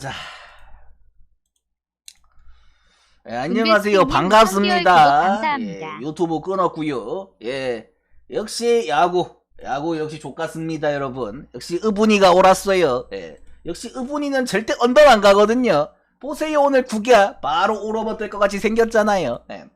자. 예, 안녕하세요. 반갑습니다. 예, 유튜브 끊었고요. 예. 역시 야구. 야구 역시 족같습니다, 여러분. 역시 의분이가 옳았어요. 예. 역시 의분이는 절대 언더 안 가거든요. 보세요, 오늘 구겨. 바로 오로버뜰 것 같이 생겼잖아요. 예.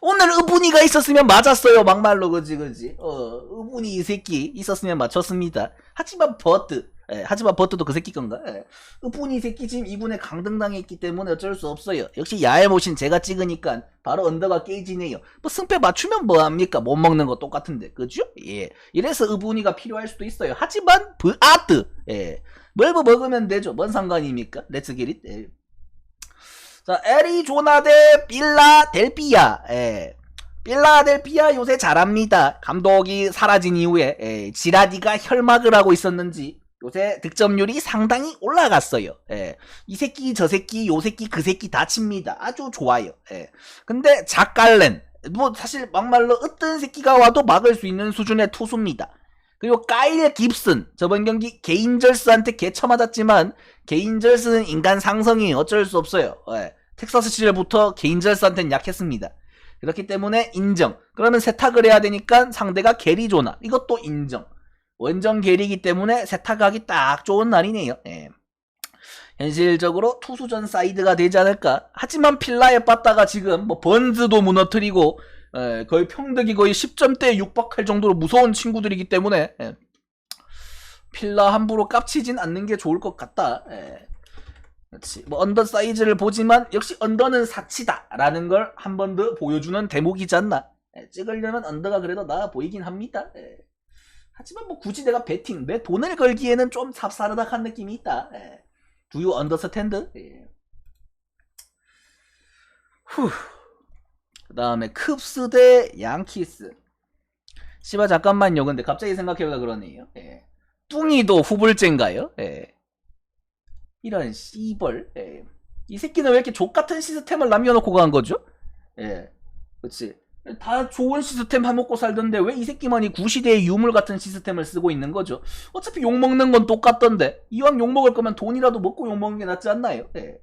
오늘 의분이가 있었으면 맞았어요, 막말로. 그지, 그지. 어, 의분이 이 새끼 있었으면 맞췄습니다. 하지만 버트. 예, 하지만 버트도 그 새끼 건가? 예. 의분이 이 새끼 지금 이분에 강등당해 있기 때문에 어쩔 수 없어요. 역시 야외 모신 제가 찍으니까 바로 언더가 깨지네요. 뭐 승패 맞추면 뭐합니까? 못 먹는 거 똑같은데. 그죠? 예. 이래서 의분이가 필요할 수도 있어요. 하지만 브 아트. 예. 뭘뭐 먹으면 되죠. 뭔 상관입니까? 렛츠 기릿. 예. 자, 애리조나 대 빌라델피아. 예. 빌라델피아 요새 잘합니다. 감독이 사라진 이후에 예, 지라디가 혈막을 하고 있었는지 요새 득점률이 상당히 올라갔어요. 예. 이 새끼 저 새끼 요 새끼 그 새끼 다 칩니다. 아주 좋아요. 예. 근데 작갈렌 뭐 사실 막말로 어떤 새끼가 와도 막을 수 있는 수준의 투수입니다. 그리고 까일 깁슨 저번 경기 개인절스한테 개쳐 맞았지만 개인절스는 인간 상성이 어쩔 수 없어요. 예. 텍사스 시절부터 개인절스한테는 약했습니다. 그렇기 때문에 인정. 그러면 세탁을 해야 되니까 상대가 게리조나. 이것도 인정. 원정 게리기 때문에 세탁하기 딱 좋은 날이네요. 예. 현실적으로 투수전 사이드가 되지 않을까. 하지만 필라에 빠따가 지금 뭐 번즈도 무너뜨리고 예, 거의 평득이 거의 10점대에 육박할 정도로 무서운 친구들이기 때문에 예. 필라 함부로 깝치진 않는 게 좋을 것 같다. 예. 그렇지. 뭐 언더 사이즈를 보지만 역시 언더는 사치다라는 걸 한 번 더 보여주는 대목이지 않나. 예, 찍으려면 언더가 그래도 나아 보이긴 합니다. 예. 하지만 뭐 굳이 내가 배팅 내 돈을 걸기에는 좀 삽사르닥한 느낌이 있다. 예. Do you understand? 예. 후. 그 다음에 쿱스 대 양키스. 씨발 잠깐만요. 근데 갑자기 생각해보다 그러네요. 예. 뚱이도 후불제인가요? 예. 이런 씨벌. 예. 이 새끼는 왜 이렇게 족같은 시스템을 남겨놓고 간 거죠? 예. 그치. 다 좋은 시스템 해먹고 살던데 왜 이 새끼만이 구시대의 유물 같은 시스템을 쓰고 있는 거죠? 어차피 욕먹는 건 똑같던데 이왕 욕먹을 거면 돈이라도 먹고 욕먹는 게 낫지 않나요? 예.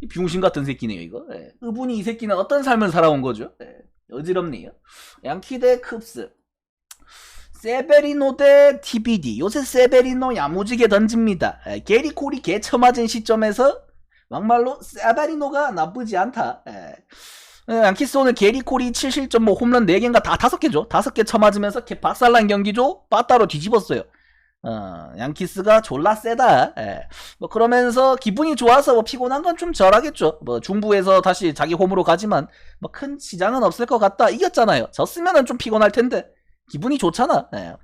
이 병신 같은 새끼네요 이거 예. 의분이 이 새끼는 어떤 삶을 살아온 거죠? 예. 어지럽네요 양키 대 쿱스 세베리노 대 TBD 요새 세베리노 야무지게 던집니다 예. 게리콜이 개처맞은 시점에서 막말로 세베리노가 나쁘지 않다 예. 예, 양키스 오늘 게리콜이 7실점 뭐 홈런 4개인가 다 5개죠. 5개 쳐맞으면서 개 박살난 경기죠. 빠따로 뒤집었어요. 어, 양키스가 졸라 세다. 예. 뭐 그러면서 기분이 좋아서 뭐 피곤한 건좀 덜하겠죠. 뭐 중부에서 다시 자기 홈으로 가지만 뭐 큰 지장은 없을 것 같다. 이겼잖아요. 졌으면은 좀 피곤할 텐데 기분이 좋잖아. 예.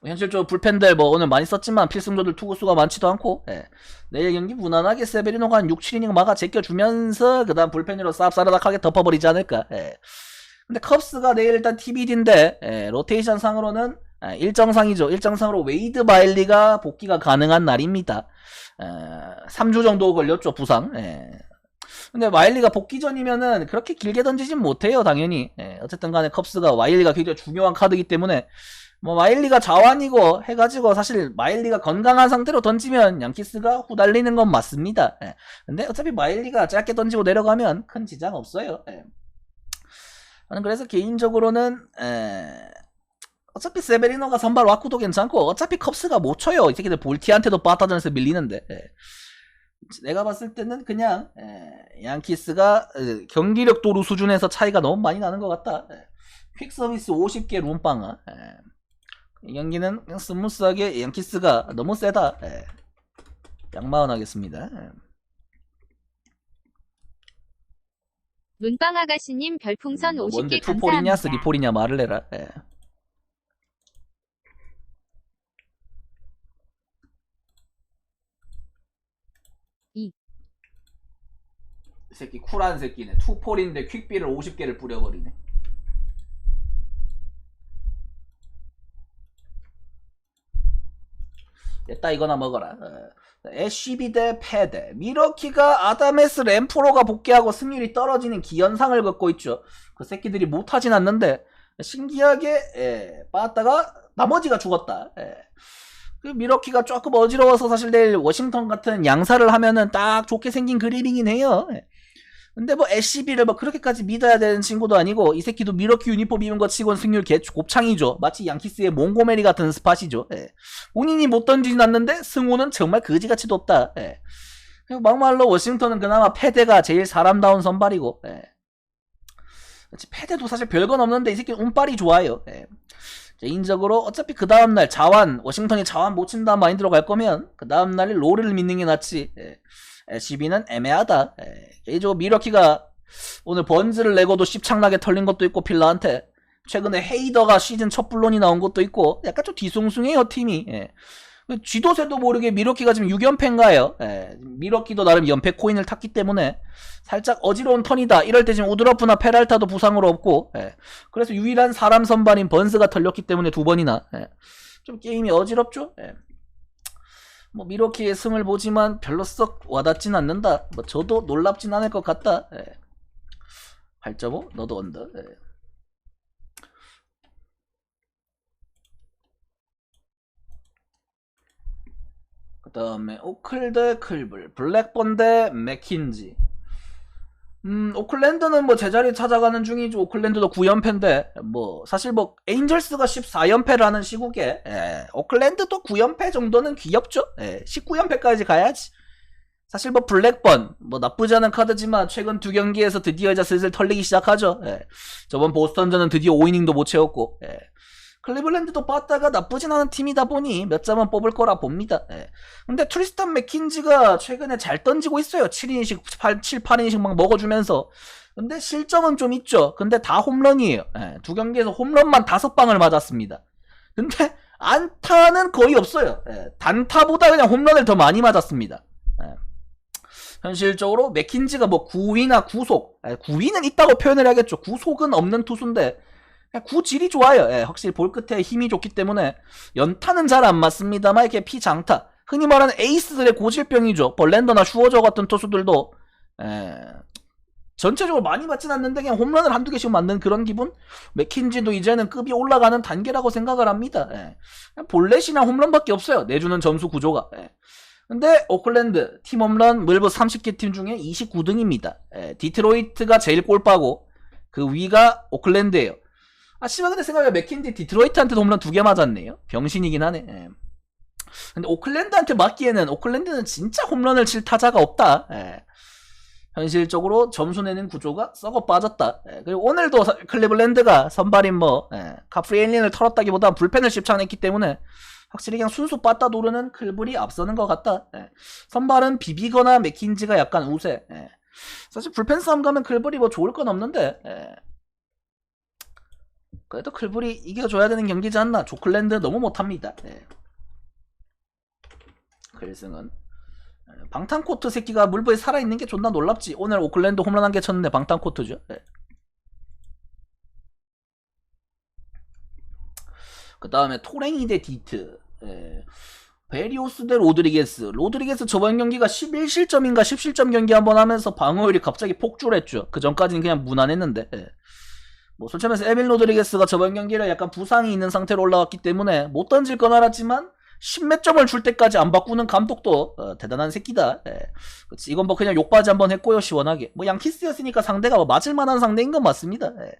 뭐 현실적으로 불펜들 뭐 오늘 많이 썼지만 필승조들 투구수가 많지도 않고 예. 내일 경기 무난하게 세베리노가 한 6, 7이닝 막아 제껴주면서 그 다음 불펜으로 쌉싸르닥하게 덮어버리지 않을까 예. 근데 컵스가 내일 일단 TBD인데 예, 로테이션 상으로는 예, 일정상이죠 일정상으로 웨이드 바일리가 복귀가 가능한 날입니다 예, 3주 정도 걸렸죠 부상 예. 근데 와일리가 복귀 전이면은 그렇게 길게 던지진 못해요 당연히 예, 어쨌든 간에 컵스가 와일리가 굉장히 중요한 카드이기 때문에 뭐 마일리가 자완이고 해가지고 사실 마일리가 건강한 상태로 던지면 양키스가 후달리는 건 맞습니다. 예. 근데 어차피 마일리가 짧게 던지고 내려가면 큰 지장 없어요. 예. 저는 그래서 개인적으로는 에, 어차피 세베리노가 선발 와꾸도 괜찮고 어차피 컵스가 못 쳐요. 이 새끼들 볼티한테도 빠따전에서 밀리는데. 예. 내가 봤을 때는 그냥 에, 양키스가 에, 경기력 도루 수준에서 차이가 너무 많이 나는 것 같다. 예. 퀵 서비스 50개 룸빵아. 예. 이 경기는 그냥 스무스하게 양키스가 너무 세다. 예. 양마원 하겠습니다. 예. 문빵 아가씨님 별풍선 50개 뭐 뭔데 감사합니다. 쓰리폴이냐 말을 해라. 예. 이. 이 새끼 쿨한 새끼네. 투폴인데 퀵비를 50개를 뿌려버리네. 됐다 이거나 먹어라. 어. 애쉬비 대 패대. 미러키가 아다메스 램프로가 복귀하고 승률이 떨어지는 기현상을 겪고 있죠. 그 새끼들이 못하진 않는데 신기하게 예, 빠았다가 나머지가 죽었다. 예. 그 미러키가 조금 어지러워서 사실 내일 워싱턴 같은 양사를 하면은 딱 좋게 생긴 그림이긴 해요. 예. 근데 뭐 SCB를 뭐 그렇게까지 믿어야 되는 친구도 아니고 이 새끼도 미러키 유니폼 입은 거 치곤 승률 개 곱창이죠. 마치 양키스의 몽고메리 같은 스팟이죠. 예. 본인이 못 던지진 않는데 승호는 정말 그지같이 높다. 예. 그리고 막말로 워싱턴은 그나마 패대가 제일 사람다운 선발이고 예. 패대도 사실 별건 없는데 이 새끼는 운빨이 좋아요. 예. 개인적으로 어차피 그 다음날 자완 워싱턴이 자완 못 친다 마인드로 갈 거면 그 다음날 로리를 믿는 게 낫지 예. SCB는 애매하다 예. 개인적으로 미러키가 오늘 번즈를 내고도 씹창나게 털린 것도 있고 필라한테 최근에 헤이더가 시즌 첫 불론이 나온 것도 있고 약간 좀 뒤숭숭해요 팀이 예. 그 쥐도 새도 모르게 미러키가 지금 6연패인가요 예. 미러키도 나름 연패 코인을 탔기 때문에 살짝 어지러운 턴이다 이럴 때 지금 우드러프나 페랄타도 부상으로 없고 예. 그래서 유일한 사람 선발인 번스가 털렸기 때문에 두 번이나 예. 좀 게임이 어지럽죠. 예. 뭐 미러키의 승을 보지만 별로 썩 와닿진 않는다. 뭐 저도 놀랍진 않을 것 같다. 예. 8.5 너도 언더. 예. 그 다음에 오클 대 클블, 블랙번 대 맥킨지. 음, 오클랜드는 뭐 제자리 찾아가는 중이죠. 오클랜드도 9연패인데, 뭐, 사실 뭐, 에인절스가 14연패라는 시국에, 예, 오클랜드도 9연패 정도는 귀엽죠? 예, 19연패까지 가야지. 사실 뭐, 블랙번, 뭐, 나쁘지 않은 카드지만, 최근 두 경기에서 드디어 이제 슬슬 털리기 시작하죠. 예, 저번 보스턴전은 드디어 5이닝도 못 채웠고, 예. 클리블랜드도 빠따가 나쁘진 않은 팀이다 보니 몇 점은 뽑을 거라 봅니다. 예. 근데 트리스탄 맥킨지가 최근에 잘 던지고 있어요. 7이닝씩, 8, 7, 8이닝씩 막 먹어주면서. 근데 실점은 좀 있죠. 근데 다 홈런이에요. 예, 두 경기에서 홈런만 다섯 방을 맞았습니다. 근데 안타는 거의 없어요. 예, 단타보다 그냥 홈런을 더 많이 맞았습니다. 예. 현실적으로 맥킨지가 뭐 구위나 구속, 예, 구위는 있다고 표현을 하겠죠. 구속은 없는 투수인데 구질이 좋아요. 예, 확실히 볼 끝에 힘이 좋기 때문에 연타는 잘 안 맞습니다만 이렇게 피장타 흔히 말하는 에이스들의 고질병이죠. 벌랜더나 슈어저 같은 투수들도 예, 전체적으로 많이 맞진 않는데 그냥 홈런을 한두 개씩 맞는 그런 기분? 맥킨지도 이제는 급이 올라가는 단계라고 생각을 합니다. 예. 볼넷이나 홈런밖에 없어요. 내주는 점수 구조가. 예. 근데 오클랜드 팀 홈런 물브 30개 팀 중에 29등입니다. 예, 디트로이트가 제일 꼴빠고 그 위가 오클랜드예요. 아 씨발 근데 생각해 맥킨지 디트로이트한테도 홈런 두 개 맞았네요. 병신이긴 하네. 예. 근데 오클랜드한테 맞기에는 오클랜드는 진짜 홈런을 칠 타자가 없다. 예. 현실적으로 점수 내는 구조가 썩어 빠졌다. 예, 그리고 오늘도 사- 클리블랜드가 선발인 뭐 예, 카프리 엘린을 털었다기보다 불펜을 씹창냈기 때문에 확실히 그냥 순수 빠따 도르는 클블이 앞서는 것 같다. 예. 선발은 비비거나 맥킨지가 약간 우세. 예. 사실 불펜 싸움 가면 클블이 뭐 좋을 건 없는데 예. 그래도 클블이 이겨줘야 되는 경기지 않나. 조클랜드 너무 못합니다. 예. 클승은 예, 방탄코트 새끼가 물부에 살아있는 게 존나 놀랍지. 오늘 오클랜드 홈런 한 개 쳤는데 방탄코트죠. 예. 그 다음에 토랭이 대 디트. 예. 베리오스 대 로드리게스. 로드리게스 저번 경기가 11실점인가 10실점 경기 한번 하면서 방어율이 갑자기 폭주했죠. 그 전까지는 그냥 무난했는데. 예. 뭐 솔직히 말해서 에밀 로드리게스가 저번 경기를 약간 부상이 있는 상태로 올라왔기 때문에 못 던질 건 알았지만 10몇 점을 줄 때까지 안 바꾸는 감독도 어, 대단한 새끼다. 예. 그치, 이건 뭐 그냥 욕바지 한번 했고요 시원하게. 뭐 양키스였으니까 상대가 뭐 맞을 만한 상대인 건 맞습니다. 예.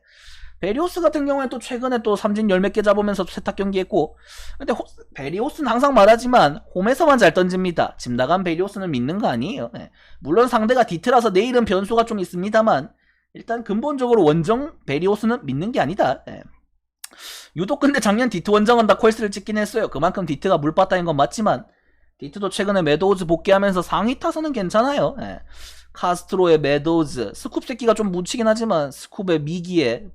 베리오스 같은 경우에 또 최근에 또 삼진 열 몇 개 잡으면서 세탁 경기 했고 근데 호- 베리오스는 항상 말하지만 홈에서만 잘 던집니다. 집 나간 베리오스는 믿는 거 아니에요. 예. 물론 상대가 디트라서 내일은 변수가 좀 있습니다만 일단 근본적으로 원정 베리오스는 믿는 게 아니다. 예. 유독 근데 작년 디트 원정은 다 콜스를 찍긴 했어요. 그만큼 디트가 물바다인 건 맞지만 디트도 최근에 매도우즈 복귀하면서 상위 타선은 괜찮아요. 예. 카스트로의 매도우즈, 스쿱 새끼가 좀 묻히긴 하지만 스쿱의 미기에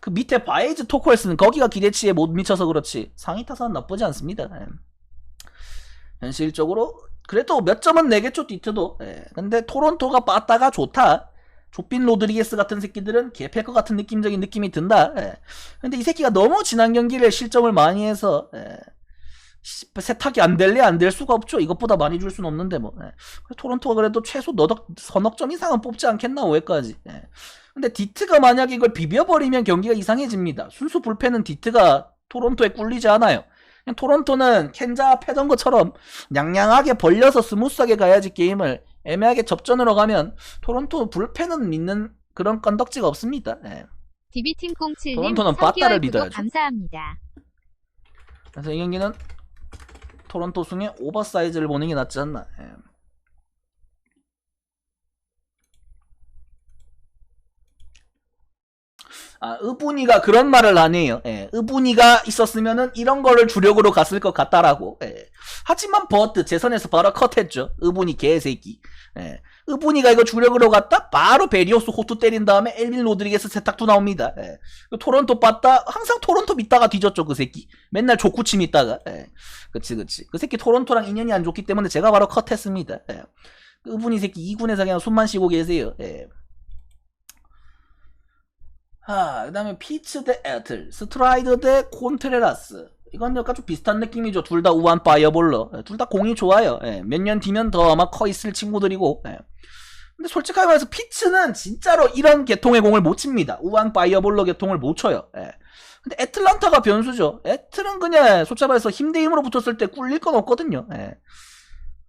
그 밑에 바이즈 토콜스는 거기가 기대치에 못 미쳐서 그렇지 상위 타선은 나쁘지 않습니다. 예. 현실적으로 그래도 몇 점은 내겠죠 디트도. 예. 근데 토론토가 빠따가 좋다. 조빈 로드리게스 같은 새끼들은 개패 것 같은 느낌적인 느낌이 든다. 예. 근데 이 새끼가 너무 지난 경기를 실점을 많이 해서 예. 씨, 세탁이 안 될래 안 될 수가 없죠. 이것보다 많이 줄 수는 없는데 뭐. 예. 토론토가 그래도 최소 너덕 서넉 점 이상은 뽑지 않겠나 5회까지. 예. 근데 디트가 만약에 이걸 비벼버리면 경기가 이상해집니다. 순수 불펜은 디트가 토론토에 꿀리지 않아요. 토론토는 켄자 패던 것처럼 냥냥하게 벌려서 스무스하게 가야지 게임을 애매하게 접전으로 가면 토론토 불펜은 믿는 그런 건덕지가 없습니다. 예. 디비팀 07님 토론토는 3개월 빠따를 믿어야죠. 감사합니다. 그래서 이 경기는 토론토 승의 오버사이즈를 보는 게 낫지 않나. 예. 아, 의분이가 그런 말을 안 해요. 예. 의분이가 있었으면은 이런 거를 주력으로 갔을 것 같다라고. 예. 하지만 버트 재선에서 바로 컷했죠. 의분이 개새끼. 예. 의분이가 이거 주력으로 갔다 바로 베리오스 호투 때린 다음에 엘빈 로드리게스 세탁도 나옵니다. 예. 그 토론토 봤다 항상 토론토 믿다가 뒤졌죠 그 새끼. 맨날 족구치 믿다가. 예. 그치 그치. 그 새끼 토론토랑 인연이 안 좋기 때문에 제가 바로 컷했습니다. 예. 그 의분이 새끼 2군에서 그냥 숨만 쉬고 계세요. 예. 아, 그 다음에 피츠 대 애틀, 스트라이더 대 콘트레라스. 이건 약간 좀 비슷한 느낌이죠. 둘 다 우한 파이어볼러. 둘 다 공이 좋아요. 몇년 뒤면 더 아마 커 있을 친구들이고. 예. 근데 솔직하게 말해서 피츠는 진짜로 이런 계통의 공을 못 칩니다. 우한 파이어볼러 계통을 못 쳐요. 예. 근데 애틀란타가 변수죠. 애틀은 그냥 솔직히 말해서 힘대 힘으로 붙었을 때 꿀릴 건 없거든요. 예.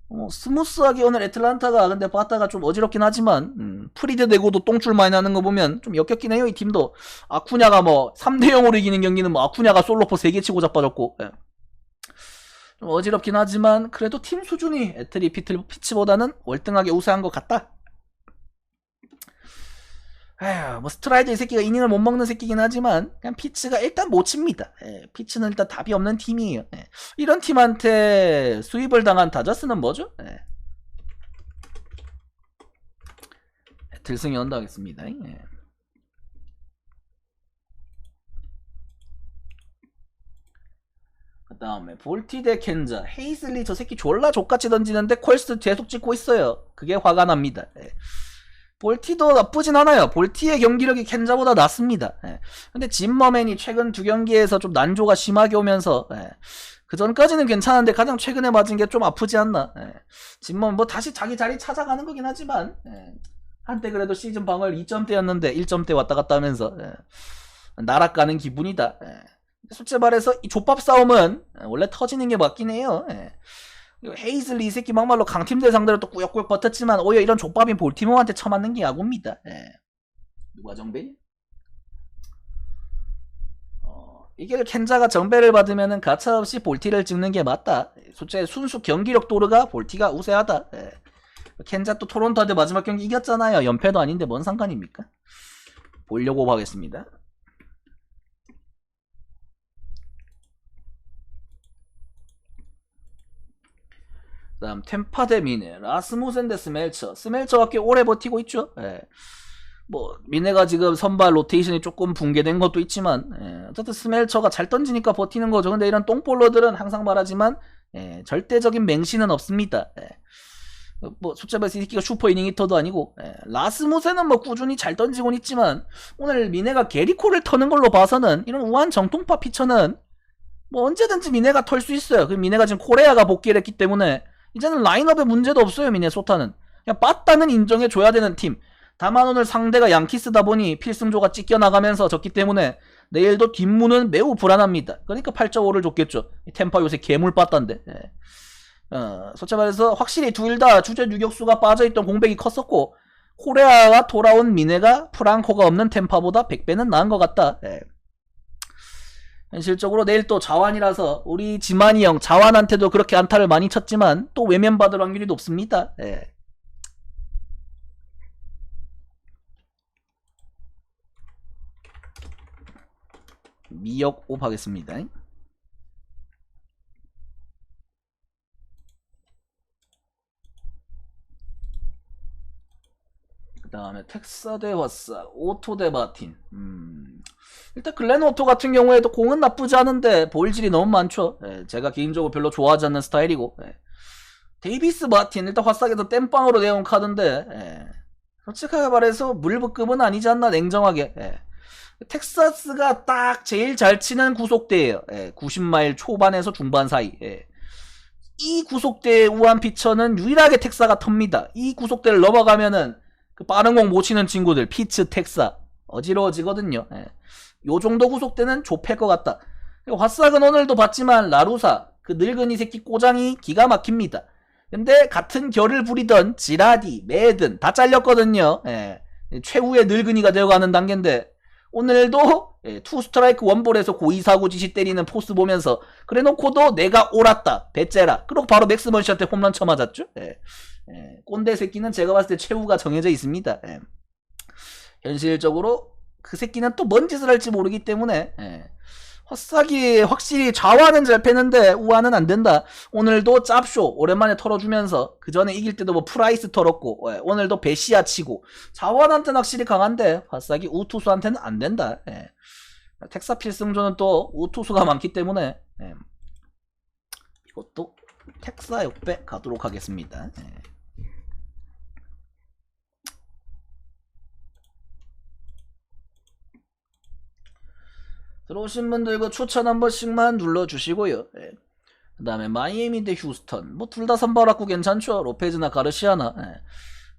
어, 스무스하게 오늘 애틀란타가 근데 봤다가 좀 어지럽긴 하지만 음, 프리드 대고도 똥줄 많이 나는 거 보면 좀 역겹긴 해요 이 팀도 아쿠냐가 뭐 3대 0으로 이기는 경기는 뭐 아쿠냐가 솔로포 3개 치고 자빠졌고 예. 좀 어지럽긴 하지만 그래도 팀 수준이 애틀이 피틀 피치보다는 월등하게 우세한 것 같다 에휴, 뭐 스트라이드 이 새끼가 이닝을 못 먹는 새끼긴 하지만 그냥 피츠가 일단 못 칩니다. 예, 피츠는 일단 답이 없는 팀이에요. 예. 이런 팀한테 수입을 당한 다저스는 뭐죠? 예. 들승이 온다 하겠습니다. 예. 그 다음에 볼티 대 켄자 헤이슬리 저 새끼 졸라 족같이 던지는데 퀄스 계속 찍고 있어요. 그게 화가 납니다. 예. 볼티도 나쁘진 않아요. 볼티의 경기력이 켄자보다 낫습니다. 예. 근데 짐머맨이 최근 두 경기에서 좀 난조가 심하게 오면서 예. 그 전까지는 괜찮은데 가장 최근에 맞은 게 좀 아프지 않나. 예. 짐머맨 뭐 다시 자기 자리 찾아가는 거긴 하지만 예. 한때 그래도 시즌 방어율 2점대였는데 1점대 왔다 갔다 하면서 예. 나락가는 기분이다. 예. 솔직히 말해서 이 족밥 싸움은 원래 터지는 게 맞긴 해요. 예. 헤이즐리 이 새끼 막말로 강팀들 상대로 또 꾸역꾸역 버텼지만 오히려 이런 족밥인 볼티모어한테 처맞는 게 야구입니다. 예. 누가 정배? 어, 이게 켄자가 정배를 받으면은 가차없이 볼티를 찍는 게 맞다. 솔직히 순수 경기력 도르가 볼티가 우세하다. 예. 켄자 또 토론토한테 마지막 경기 이겼잖아요. 연패도 아닌데 뭔 상관입니까? 보려고 하겠습니다. 그 다음 템파 대 미네 라스무센 대 스멜처 스멜처가 꽤 오래 버티고 있죠 예. 뭐 미네가 지금 선발 로테이션이 조금 붕괴된 것도 있지만 예. 어쨌든 스멜처가 잘 던지니까 버티는 거죠 근데 이런 똥볼러들은 항상 말하지만 예, 절대적인 맹신은 없습니다 예. 뭐 솔직히 말해서 이 새끼가 슈퍼 이닝 히터도 아니고 예. 라스무센은 뭐 꾸준히 잘 던지곤 있지만 오늘 미네가 게리코를 터는 걸로 봐서는 이런 우한 정통파 피처는 뭐 언제든지 미네가 털 수 있어요 그 미네가 지금 코레아가 복귀를 했기 때문에 이제는 라인업에 문제도 없어요 미네소타는. 그냥 빠따는 인정해줘야 되는 팀. 다만 오늘 상대가 양키스다 보니 필승조가 찢겨 나가면서 졌기 때문에 내일도 뒷문은 매우 불안합니다. 그러니까 8.5를 줬겠죠. 템파 요새 개물 빠따인데. 예. 어, 솔직히 말해서 확실히 둘 다 주전 유격수가 빠져있던 공백이 컸었고 코레아가 돌아온 미네가 프랑코가 없는 템파보다 100배는 나은 것 같다. 예. 현실적으로 내일 또 자완이라서 우리 지만이 형 자완한테도 그렇게 안타를 많이 쳤지만 또 외면받을 확률이 높습니다. 예. 미역 옵 하겠습니다. 다음에 텍사 대 와사, 오토 대 마틴. 음. 일단 글렌 오토 같은 경우에도 공은 나쁘지 않은데 볼질이 너무 많죠. 예, 제가 개인적으로 별로 좋아하지 않는 스타일이고. 예. 데이비스 마틴 일단 화싹에서 땜빵으로 내온 카드인데 예. 솔직하게 말해서 물부급은 아니지 않나 냉정하게. 예. 텍사스가 딱 제일 잘 치는 구속대예요. 예, 90마일 초반에서 중반 사이. 예. 이 구속대의 우한 피처는 유일하게 텍사가 텁니다. 이 구속대를 넘어가면은 그 빠른 공 못 치는 친구들 피츠 텍사 어지러워지거든요. 예. 요 정도 구속대는 좁힐 것 같다. 화싹은 오늘도 봤지만 라루사 그 늙은이 새끼 꼬장이 기가 막힙니다. 근데 같은 결을 부리던 지라디, 매든 다 잘렸거든요. 예. 최후의 늙은이가 되어가는 단계인데 오늘도 예, 투 스트라이크 원볼에서 고의사고 지시 때리는 포스 보면서 그래놓고도 내가 옳았다 배째라 그리고 바로 맥스먼시한테 홈런 쳐맞았죠. 예. 예, 꼰대 새끼는 제가 봤을 때 최후가 정해져 있습니다. 예. 현실적으로 그 새끼는 또 뭔 짓을 할지 모르기 때문에 예. 헛사기 확실히 좌와는 잘 패는데 우와는 안 된다. 오늘도 짭쇼 오랜만에 털어주면서 그 전에 이길 때도 뭐 프라이스 털었고 예, 오늘도 베시아 치고 좌완한테는 확실히 강한데 헛사기 우투수한테는 안 된다. 예. 텍사 필승조는 또 우투수가 많기 때문에 예. 이것도 텍사 역배 가도록 하겠습니다. 예. 들어오신 분들 그 추천 한 번씩만 눌러주시고요. 예. 그 다음에 마이애미 대 휴스턴 뭐 둘 다 선발하고 괜찮죠. 로페즈나 가르시아나 예.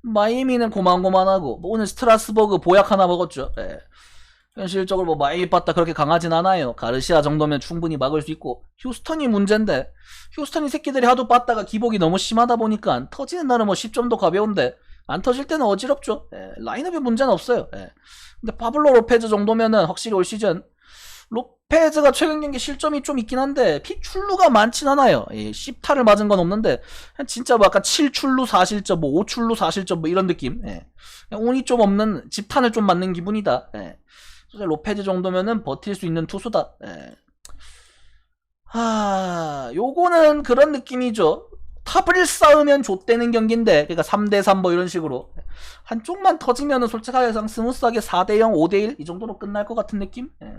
마이애미는 고만고만하고 뭐 오늘 스트라스버그 보약 하나 먹었죠. 예. 현실적으로 뭐 마이애미 빠따 그렇게 강하진 않아요. 가르시아 정도면 충분히 막을 수 있고 휴스턴이 문제인데 휴스턴이 새끼들이 하도 빠따가 기복이 너무 심하다 보니까 터지는 날은 뭐 10점도 가벼운데 안 터질 때는 어지럽죠. 예. 라인업에 문제는 없어요. 예. 근데 파블로 로페즈 정도면은 확실히 올 시즌 로페즈가 최근 경기 실점이 좀 있긴 한데 피출루가 많진 않아요. 예, 10타를 맞은 건 없는데 진짜 뭐 약간 7출루 4실점, 뭐 5출루 4실점 뭐 이런 느낌. 예. 운이 좀 없는 집탄을 좀 맞는 기분이다. 예. 사실 로페즈 정도면은 버틸 수 있는 투수다. 예. 하, 요거는 그런 느낌이죠. 탑을 쌓으면 좆되는 경기인데, 그러니까 3대3 뭐 이런 식으로. 한쪽만 터지면은 솔직하게 그냥 스무스하게 4대0, 5대1 이 정도로 끝날 것 같은 느낌? 예.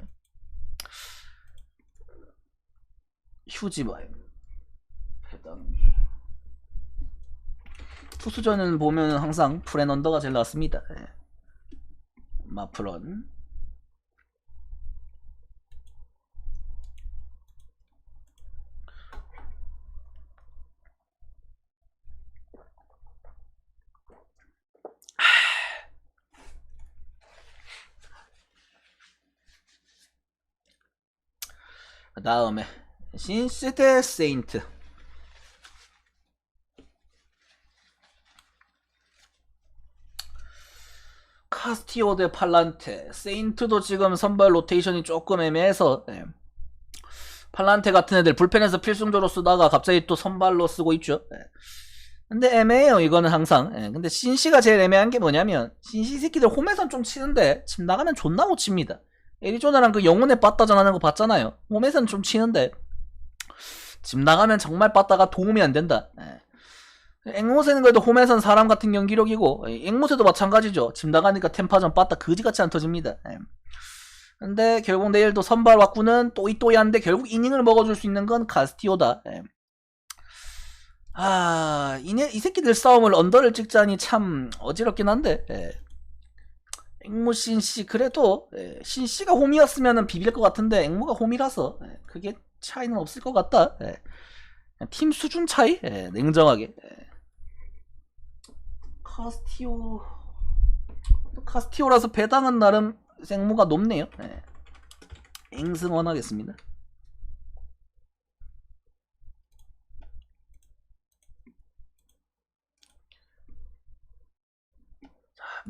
휴지바임 해당 투수전은 보면 항상 프렌 언더가 제일 낫습니다. 예. 마플런 그 다음에 대 세인트 카스티오 대 팔란테 세인트도 지금 선발 로테이션이 조금 애매해서 예. 팔란테 같은 애들 불펜에서 필승조로 쓰다가 갑자기 또 선발로 쓰고 있죠 예. 근데 애매해요 이거는 항상 예. 근데 신시가 제일 애매한 게 뭐냐면 신시 새끼들 홈에선 좀 치는데 집 나가면 존나 못 칩니다 애리조나랑 그 영혼의 빠따전 하는 거 봤잖아요 홈에선 좀 치는데 집 나가면 정말 빠따가 도움이 안 된다. 예. 앵무새는 그래도 홈에선 사람 같은 경기력이고 예, 앵무새도 마찬가지죠. 집 나가니까 템파전 빠따 그지같이 안 터집니다. 예. 근데 결국 내일도 선발 왁구는 또이또이한데 결국 이닝을 먹어줄 수 있는 건 가스티오다. 예. 아, 이, 이 새끼들 싸움을 언더를 찍자니 참 어지럽긴 한데 예. 앵무 신씨 그래도 예, 신씨가 홈이었으면 비빌 것 같은데 앵무가 홈이라서 예, 그게 차이는 없을 것 같다. 예. 팀 수준 차이? 예, 냉정하게. 예. 카스티오 카스티오라서 배당은 나름 생무가 높네요. 예. 앵승원 하겠습니다.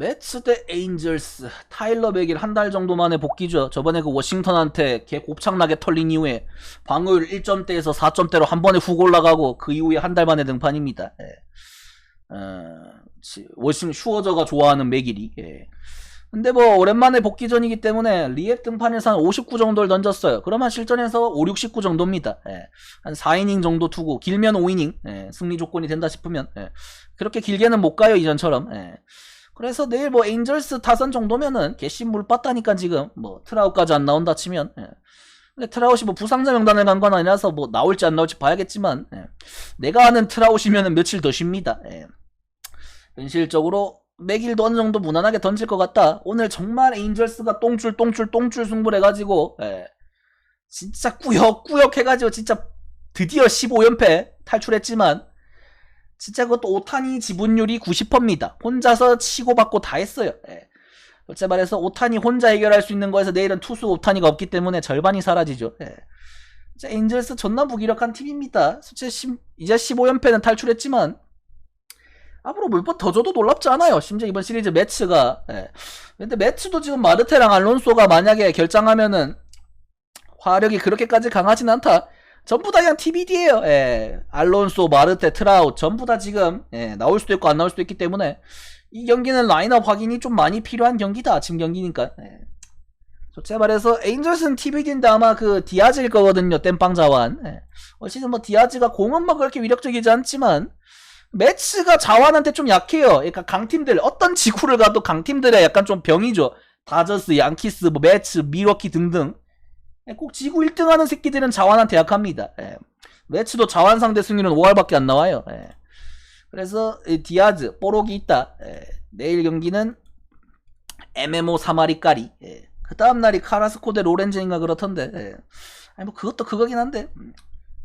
매츠 대 에인절스 타일러 백일 한 달 정도 만에 복귀죠. 저번에 그 워싱턴한테 개 곱창나게 털린 이후에 방어율 1점대에서 4점대로 한 번에 훅 올라가고 그 이후에 한 달 만에 등판입니다. 예. 어, 지- 워싱 슈어저가 좋아하는 맥일이. 예. 근데 뭐 오랜만에 복귀전이기 때문에 리앱 등판에서 한 59 정도를 던졌어요. 그러면 실전에서 5, 69 정도입니다. 예. 한 4이닝 정도 투고 길면 5이닝 예, 승리 조건이 된다 싶으면 예. 그렇게 길게는 못 가요 이전처럼. 예. 그래서 내일 뭐 에인절스 타선 정도면은 개심 물 빠따니까 지금 뭐 트라우까지 안 나온다 치면 예. 근데 트라웃이 뭐 부상자 명단에 간 건 아니라서 뭐 나올지 안 나올지 봐야겠지만 예. 내가 아는 트라웃이면은 며칠 더 쉽니다. 예. 현실적으로 맥일도 어느 정도 무난하게 던질 것 같다. 오늘 정말 에인절스가 똥줄 똥줄 똥줄 승부를 해가지고 예. 진짜 꾸역꾸역 해가지고 진짜 드디어 15연패 탈출했지만 진짜 그것도 오타니 지분율이 90%입니다. 혼자서 치고받고 다 했어요. 예. 솔직히 말해서 오타니 혼자 해결할 수 있는 거에서 내일은 투수 오타니가 없기 때문에 절반이 사라지죠. 예. 진짜 엔젤스 존나 무기력한 팀입니다. 솔직히 심- 이제 15연패는 탈출했지만 앞으로 몇번더 줘도 놀랍지 않아요. 심지어 이번 시리즈 매츠가 예. 근데 매츠도 지금 마르테랑 알론소가 만약에 결장하면은 화력이 그렇게까지 강하진 않다. 전부 다 그냥 TBD예요. 예. 알론소, 마르테, 트라웃 전부 다 지금 예, 나올 수도 있고 안 나올 수도 있기 때문에 이 경기는 라인업 확인이 좀 많이 필요한 경기다. 아침 경기니까. 예. 솔직히 말해서 에인절스는 TBD인데 아마 그 디아즈일 거거든요. 땜빵 자완. 예. 올 시즌 뭐 디아즈가 공은 막 그렇게 위력적이지 않지만 매츠가 자완한테 좀 약해요. 그러니까 강팀들 어떤 지구를 가도 강팀들의 약간 좀 병이죠. 다저스, 양키스, 뭐 매츠, 미러키 등등. 예, 꼭 지구 1등하는 새끼들은 자완한테 약합니다. 예. 매츠도 자완 상대 승률은 5할밖에 안 나와요. 예. 그래서 이 디아즈, 뽀록이 있다. 예. 내일 경기는 MMO 3마리 까리. 예. 그 다음 날이 카라스코 대 로렌즈인가 그렇던데. 예. 아니 뭐 그것도 그거긴 한데. 음.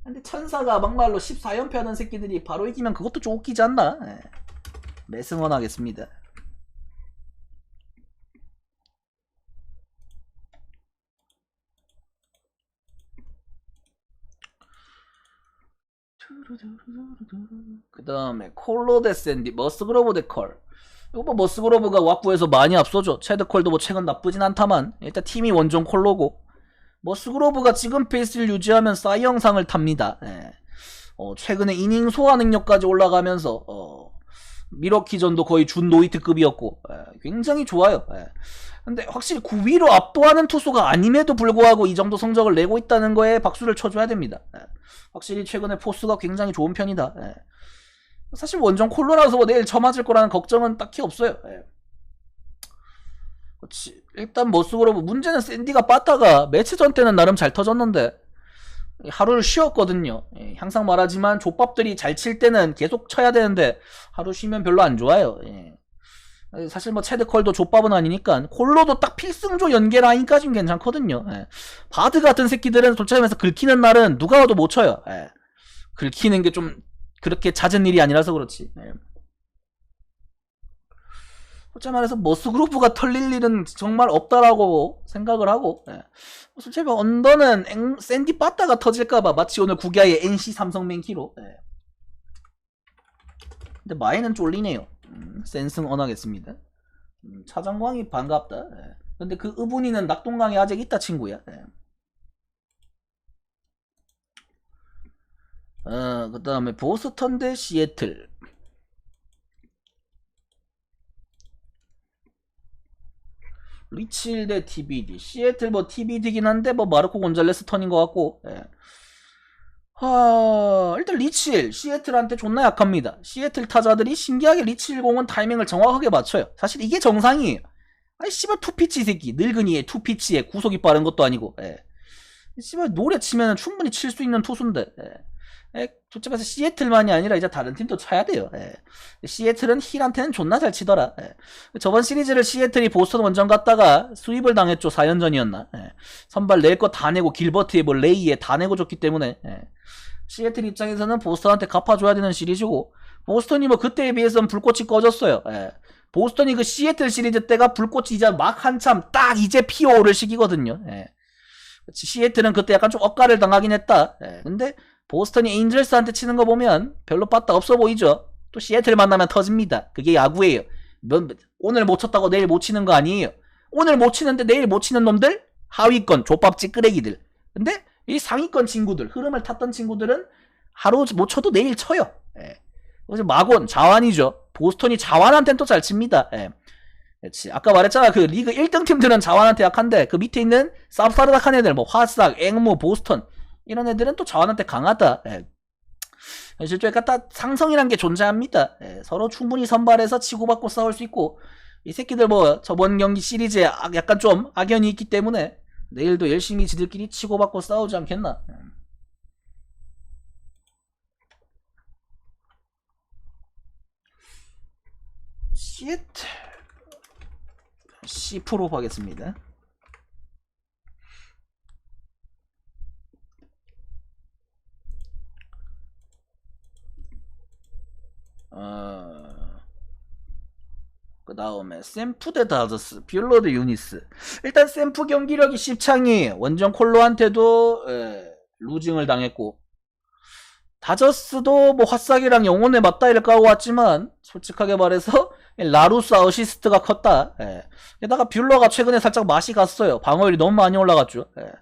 근데 천사가 막말로 14연패 하는 새끼들이 바로 이기면 그것도 좀 웃기지 않나? 예. 매승원 하겠습니다. 그 다음에 콜로 대 샌디 머스그로브 대 컬. 이거 뭐 머스그로브가 왁구에서 많이 앞서죠. 체드 콜도 뭐 최근 나쁘진 않다만 일단 팀이 원종 콜로고 머스그로브가 지금 페이스를 유지하면 싸이 영상을 탑니다. 예. 어, 최근에 이닝 소화 능력까지 올라가면서 어, 미러키전도 거의 준 노이트급이었고 예, 굉장히 좋아요. 예. 근데 확실히 9위로 압도하는 투수가 아님에도 불구하고 이 정도 성적을 내고 있다는 거에 박수를 쳐줘야 됩니다. 예. 확실히 최근에 포스가 굉장히 좋은 편이다. 예. 사실 원정 콜로라서 뭐 내일 처맞을 거라는 걱정은 딱히 없어요. 예. 그렇지. 일단 머스그로 문제는 샌디가 빠따가 매치 전 때는 나름 잘 터졌는데 하루를 쉬었거든요. 예, 항상 말하지만 족밥들이 잘 칠 때는 계속 쳐야 되는데 하루 쉬면 별로 안 좋아요. 예. 사실 뭐 체드컬도 족밥은 아니니까 콜로도 딱 필승조 연계 라인까지는 괜찮거든요. 예. 바드 같은 새끼들은 말해서 긁히는 날은 누가 와도 못 쳐요. 예. 긁히는 게 좀 그렇게 잦은 일이 아니라서 그렇지. 예. 솔직히 말해서 머스그루프가 털릴 일은 정말 없다라고 생각을 하고 예. 솔직히 뭐 언더는 앵- 샌디 빠따가 터질까봐 마치 오늘 구기아의 NC 삼성 맨키로 예. 근데 마이는 쫄리네요 음, 센승 언하겠습니다 음, 차장광이 반갑다 예. 근데 그 의분이는 낙동강에 아직 있다 친구야 예. 어, 그 다음에 보스턴 대 시애틀 리칠 대 TBD. 시애틀 뭐 TBD긴 한데 뭐 마르코 곤잘레스 턴인 것 같고. 예. 하... 일단 리칠 시애틀한테 존나 약합니다. 시애틀 타자들이 신기하게 리칠 공은 타이밍을 정확하게 맞춰요. 사실 이게 정상이에요. 아이 씨발 투피치 새끼 늙은이의 투피치에 구속이 빠른 것도 아니고. 예. 씨발 노래 치면 충분히 칠 수 있는 투수인데. 예. 예, 솔직히 말해서 시애틀만이 아니라 이제 다른 팀도 쳐야 돼요. 예. 시애틀은 힐한테는 존나 잘 치더라. 예. 저번 시리즈를 시애틀이 보스턴 원정 갔다가 수입을 당했죠. 4연전이었나. 예. 선발 낼 거 다 내고 길버트에 뭐 레이에 다 내고 줬기 때문에 예. 시애틀 입장에서는 보스턴한테 갚아줘야 되는 시리즈고 보스턴이 뭐 그때에 비해서는 불꽃이 꺼졌어요. 예. 보스턴이 그 시애틀 시리즈 때가 불꽃이 이제 막 한참 딱 이제 피어오를 시기거든요. 예. 시애틀은 그때 약간 좀 억가를 당하긴 했다. 예. 근데 보스턴이 에인절스한테 치는 거 보면 별로 빠따 없어 보이죠. 또 시애틀 만나면 터집니다. 그게 야구예요. 넌 오늘 못 쳤다고 내일 못 치는 거 아니에요. 오늘 못 치는데 내일 못 치는 놈들 하위권 족밥 찌끄레기들. 근데 이 상위권 친구들 흐름을 탔던 친구들은 하루 못 쳐도 내일 쳐요. 예. 그래서 마곤 자완이죠. 보스턴이 자완한테는 또 잘 칩니다. 예. 그렇지. 아까 말했잖아. 그 리그 1등 팀들은 자완한테 약한데 그 밑에 있는 쌉싸르닥한 애들 뭐 화싹, 앵무, 보스턴 이런 애들은 또 자완한테 강하다. 예. 실제 갖다 상성이란 게 존재합니다. 예, 서로 충분히 선발해서 치고받고 싸울 수 있고 이 새끼들 뭐 저번 경기 시리즈에 아- 약간 좀 악연이 있기 때문에 내일도 열심히 지들끼리 치고받고 싸우지 않겠나. 예. C 프로 하겠습니다. 어... 그그 다음에 샘프 대 다저스, 대 유니스. 일단 샘프 경기력이 십창이 원정 콜로한테도 예, 루징을 당했고 다저스도 뭐 화싹이랑 영혼의 맞다이를 까고 왔지만 솔직하게 말해서 라루스 어시스트가 컸다. 예. 게다가 뷰러가 최근에 살짝 맛이 갔어요. 방어율이 너무 많이 올라갔죠. 예.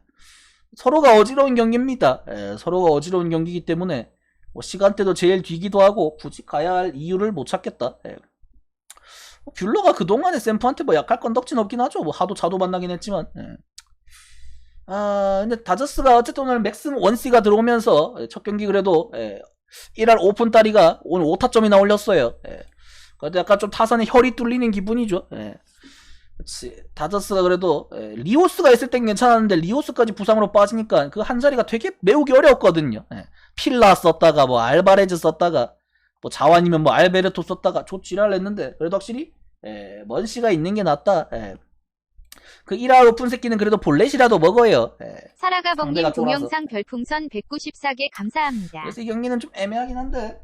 서로가 어지러운 경기입니다. 예, 서로가 어지러운 경기이기 때문에 뭐 시간대도 제일 뒤기도 하고 굳이 가야 할 이유를 못 찾겠다. 예. 뭐 뷰러가 그동안에 샘프한테 뭐 약할 건덕진 없긴 하죠. 뭐 하도 자도 만나긴 했지만. 예. 아, 근데 다저스가 어쨌든 오늘 맥스는 원씨가 들어오면서 예, 첫 경기 그래도 예, 1할 오픈 따리가 오늘 5타점이나 올렸어요. 예. 그래도 약간 좀 타선에 혈이 뚫리는 기분이죠. 예. 다저스가 그래도 예, 리오스가 있을 땐 괜찮았는데 리오스까지 부상으로 빠지니까 그 한 자리가 되게 메우기 어려웠거든요. 예. 필라 썼다가 뭐 알바레즈 썼다가 뭐 자완이면 뭐 알베르토 썼다가 좋지랄 했는데 그래도 확실히 예, 먼시가 있는 게 낫다. 예. 그 1화 오픈 새끼는 그래도 볼넷이라도 먹어요. 예. 사라가봉님 상대가 쫄아서. 동영상 별풍선 194개 감사합니다. 그래서 이 경기는 좀 애매하긴 한데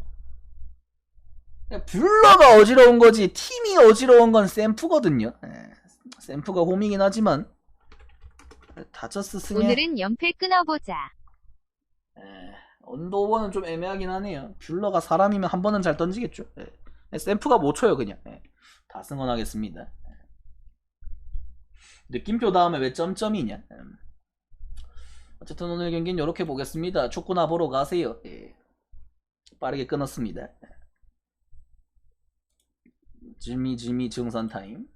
뷰러가 어지러운 거지 팀이 어지러운 건 샘프거든요. 예. 샘프가 홈이긴 하지만 다저스 승에 오늘은 연패 끊어보자. 예. 언더워는 좀 애매하긴 하네요. 뷰러가 사람이면 한 번은 잘 던지겠죠. 예. 샘프가 못 쳐요 그냥. 예. 다 승언하겠습니다. 예. 느낌표 다음에 왜 점점이냐? 음. 어쨌든 오늘 경기는 이렇게 보겠습니다. 축구나 보러 가세요. 예. 빠르게 끊었습니다. 지미 지미 증선 타임.